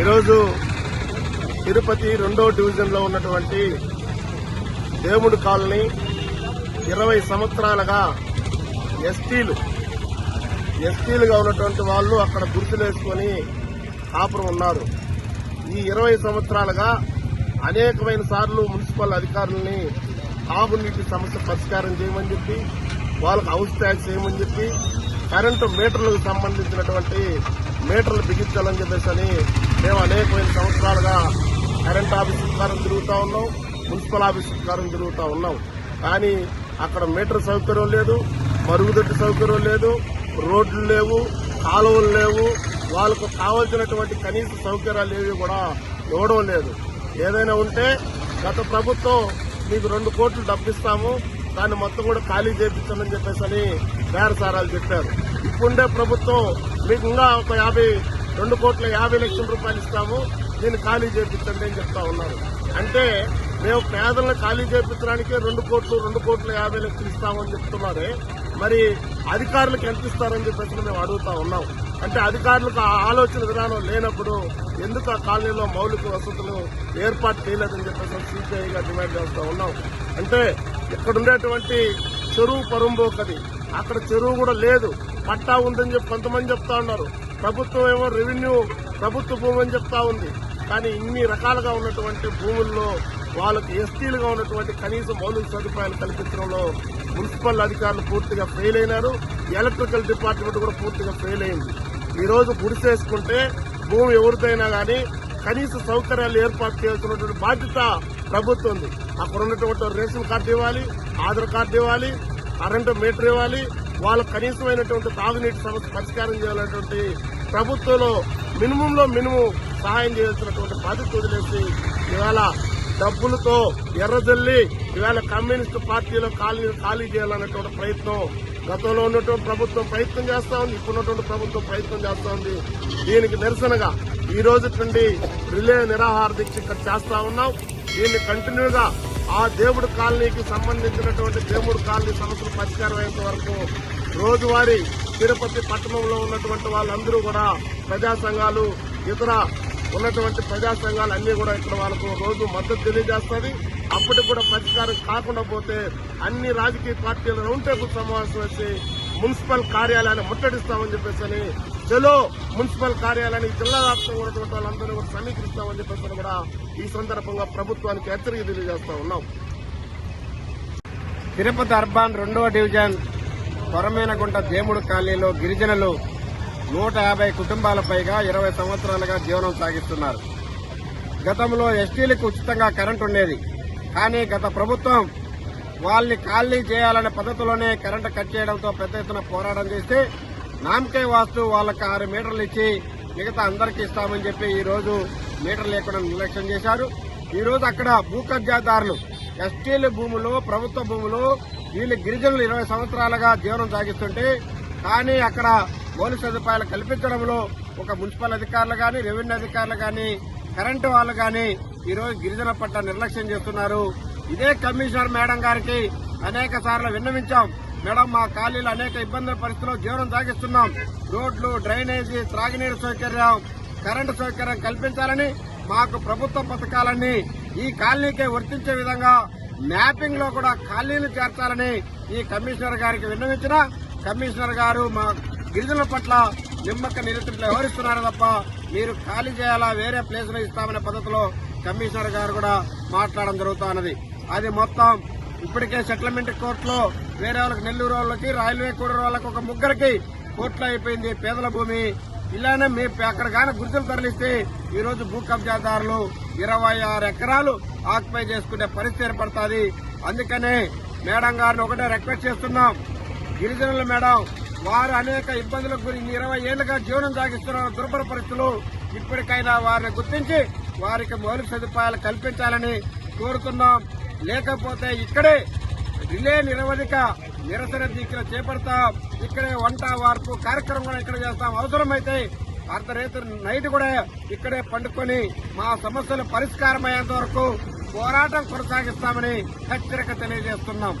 ఈరోజు తిరుపతి రెండో డివిజన్లో ఉన్నటువంటి దేవుడు కాలనీ ఇరవై సంవత్సరాలుగా ఎస్టీలు ఎస్టీలుగా ఉన్నటువంటి వాళ్ళు అక్కడ గుర్తులేసుకొని కాపురం ఉన్నారు. ఈ ఇరవై సంవత్సరాలుగా అనేకమైన సార్లు మున్సిపల్ అధికారుల్ని తాగునీటి సమస్య పరిష్కారం చేయమని చెప్పి వాళ్ళకు హౌస్ ట్యాక్స్ చేయమని చెప్పి కరెంటు మీటర్లకు సంబంధించినటువంటి మీటర్లు బిగించాలని చెప్పేసి అని మేము అనేకమైన సంవత్సరాలుగా కరెంట్ ఆఫీస్ ప్రకారం తిరుగుతూ ఉన్నాం మున్సిపల్ ఆఫీస్ ప్రకారం తిరుగుతూ ఉన్నాం. కానీ అక్కడ మీటర్ సౌకర్యం లేదు మరుగుదొడ్డి సౌకర్యం లేదు రోడ్లు లేవు కాలువలు లేవు. వాళ్ళకు కావాల్సినటువంటి కనీస సౌకర్యాలు ఏవి కూడా ఇవ్వడం లేదు. ఏదైనా ఉంటే గత ప్రభుత్వం మీకు రెండు కోట్లు డబ్బిస్తాము దాన్ని మొత్తం కూడా ఖాళీ చేపించమని చెప్పేసి అని బేరసారాలు చెప్పారు. ఇప్పుండే ప్రభుత్వం మీకు ఇంకా ఒక యాభై రెండు కోట్ల యాభై లక్షల రూపాయలు ఇస్తాము. దీన్ని ఖాళీ చేపించండి అని చెప్తా ఉన్నారు. అంటే మేము పేదలను ఖాళీ చేపించడానికి రెండు కోట్లు రెండు కోట్ల యాభై లక్షలు ఇస్తామని చెప్తున్నారే. మరి అధికారులకు ఎంత ఇస్తారని చెప్పేసి మేము అడుగుతా ఉన్నాం. అంటే అధికారులకు ఆ ఆలోచన విధానం లేనప్పుడు ఎందుకు ఆ కాలనీలో మౌలిక వసతులు ఏర్పాటు చేయలేదని చెప్పేసి సిపిఐగా డిమాండ్ చేస్తూ ఉన్నాం. అంటే ఇక్కడ ఉండేటువంటి చెరువు పరుంబోకది. అక్కడ చెరువు కూడా లేదు. పట్టా ఉందని చెప్పి కొంతమంది చెప్తా ఉన్నారు. ప్రభుత్వం ఏమో రెవెన్యూ ప్రభుత్వ భూమి అని చెప్తా ఉంది. కానీ ఇన్ని రకాలుగా ఉన్నటువంటి భూముల్లో వాళ్ళకి ఎస్టీలుగా ఉన్నటువంటి కనీస మౌలిక సదుపాయాలు కల్పించడంలో మున్సిపల్ అధికారులు పూర్తిగా ఫెయిల్ అయినారు. ఎలక్ట్రికల్ డిపార్ట్మెంట్ కూడా పూర్తిగా ఫెయిల్ అయింది. ఈరోజు గుడిసేసుకుంటే భూమి ఎవరిదైనా కానీ కనీస సౌకర్యాలు ఏర్పాటు చేయాల్సినటువంటి బాధ్యత ప్రభుత్వం ఉంది అక్కడ ఉన్నటువంటి రేషన్ కార్డు ఇవ్వాలి ఆధార్ కార్డు ఇవ్వాలి కరెంటు మీటర్ ఇవ్వాలి వాళ్ళకు కనీసమైనటువంటి తాగునీటి సమస్య పరిష్కారం చేయాలనేటువంటి ప్రభుత్వంలో మినిమంలో మినిమం సహాయం చేయాల్సినటువంటి బాధ్యత వదిలేసి ఇవాళ డబ్బులతో ఎర్రజల్లి ఇవాళ కమ్యూనిస్టు పార్టీలో ఖాళీ ఖాళీ చేయాలన్నటువంటి ప్రయత్నం గతంలో ఉన్నటువంటి ప్రభుత్వం ప్రయత్నం చేస్తా ఉంది ఇప్పుడున్నటువంటి ప్రభుత్వం ప్రయత్నం చేస్తా ఉంది. దీనికి నిరసనగా ఈ రోజు నుండి రిలే నిరాహార దీక్ష ఇక్కడ చేస్తా ఉన్నాం. దీన్ని కంటిన్యూగా ఆ దేవుడు కాలనీకి సంబంధించినటువంటి దేవుడు కాలనీ సమస్యలు పరిష్కారం అయ్యేంత వరకు రోజువారీ తిరుపతి పట్టణంలో ఉన్నటువంటి వాళ్ళందరూ కూడా ప్రజా సంఘాలు ఇతర ఉన్నటువంటి ప్రజా సంఘాలు అన్ని కూడా ఇక్కడ వాళ్ళకు రోజు మద్దతు తెలియజేస్తుంది. అప్పటికి కూడా పరిష్కారం కాకుండా పోతే అన్ని రాజకీయ పార్టీల రౌండ్ టేబుల్ సమావేశం వచ్చి మున్సిపల్ కార్యాలయాన్ని ముట్టడిస్తామని చెప్పేసి అని చలో మున్సిపల్ కార్యాలయానికి జిల్లా వ్యాప్తంగా ఉన్నటువంటి వాళ్ళందరూ కూడా సమీకరిస్తామని చెప్పేసి కూడా ఈ సందర్భంగా ప్రభుత్వానికి హెచ్చరిక తెలియజేస్తా ఉన్నాం. తిరుపతి అర్బాన్ రెండవ డివిజన్ కొరమేనగుంట దేముడు కాలనీలో గిరిజనులు నూట యాభై కుటుంబాల పైగా ఇరవై సంవత్సరాలుగా జీవనం సాగిస్తున్నారు. గతంలో ఎస్టీలకు ఉచితంగా కరెంట్ ఉండేది. కానీ గత ప్రభుత్వం వాళ్ళని ఖాళీ చేయాలనే పద్ధతిలోనే కరెంటు కట్ చేయడంతో పెద్ద ఎత్తున పోరాటం చేస్తే నామకే వాస్తు వాళ్ళకి ఆరు మీటర్లు ఇచ్చి మిగతా అందరికీ ఇస్తామని చెప్పి ఈరోజు మీటర్ లేకుండా నిర్లక్ష్యం చేశారు. ఈరోజు అక్కడ భూ కబ్జాదారులు ఎస్టీల భూములు ప్రభుత్వ భూములు వీళ్ళు గిరిజనులు ఇరవై సంవత్సరాలుగా జీవనం సాగిస్తుంటే కానీ అక్కడ మౌలిక సదుపాయాలు కల్పించడంలో ఒక మున్సిపల్ అధికారులు కానీ రెవెన్యూ అధికారులు కానీ కరెంటు వాళ్ళు కానీ ఈ రోజు గిరిజన పట్ల నిర్లక్ష్యం చేస్తున్నారు. ఇదే కమిషనర్ మేడం గారికి అనేక సార్లు విన్నవించాం. మేడం మా ఖాళీలు అనేక ఇబ్బందుల పరిస్థితుల్లో జీవనం సాగిస్తున్నాం. రోడ్లు డ్రైనేజీ త్రాగునీరు సౌకర్యం కరెంటు సౌకర్యం కల్పించాలని మాకు ప్రభుత్వ పథకాలన్నీ ఈ కాలనీకే వర్తించే విధంగా మ్యాపింగ్లో కూడా ఖాళీలు చేర్చాలని ఈ కమిషనర్ గారికి విన్నవించిన. కమిషనర్ గారు మా గిరిజనుల పట్ల నిమ్మక నిరుతులు వ్యవహరిస్తున్నారు తప్ప మీరు ఖాళీ చేయాలా వేరే ప్లేసులు ఇస్తామనే పద్ధతిలో కమిషనర్ గారు కూడా మాట్లాడడం జరుగుతున్నది అది మొత్తం ఇప్పటికే సెటిల్మెంట్ కోర్టులో వేరే వాళ్ళకి నెల్లూరు వాళ్ళకి రైల్వే కూడూరు వాళ్ళకి ఒక ముగ్గురికి కోట్లు అయిపోయింది పేదల భూమి. ఇలానే మీ అక్కడ కానీ గుర్తులు తరలిస్తే ఈరోజు భూ కబ్జాదారులు ఇరవై ఆరు ఎకరాలు ఆక్యుపై చేసుకునే పరిస్థితి ఏర్పడుతుంది. అందుకనే మేడం గారిని ఒకటే రిక్వెస్ట్ చేస్తున్నాం. గిరిజనుల మేడం వారు అనేక ఇబ్బందులకు గురి ఇరవై ఏళ్ళుగా జీవనం సాగిస్తున్న దుర్భర పరిస్థితులు ఇప్పటికైనా వారిని గుర్తించి వారికి మౌలిక సదుపాయాలు కల్పించాలని కోరుతున్నాం. లేకపోతే ఇక్కడే రిలే నిరవధిక నిరసన దీక్షలు చేపడతాం. ఇక్కడే వంట వార్పు కార్యక్రమం కూడా ఇక్కడ చేస్తాం. అవసరమైతే అర్ధరేత్రి నైట్ కూడా ఇక్కడే పండుకొని మా సమస్యలు పరిష్కారం అయ్యేంత వరకు పోరాటం కొనసాగిస్తామని హెచ్చరిక తెలియజేస్తున్నాం.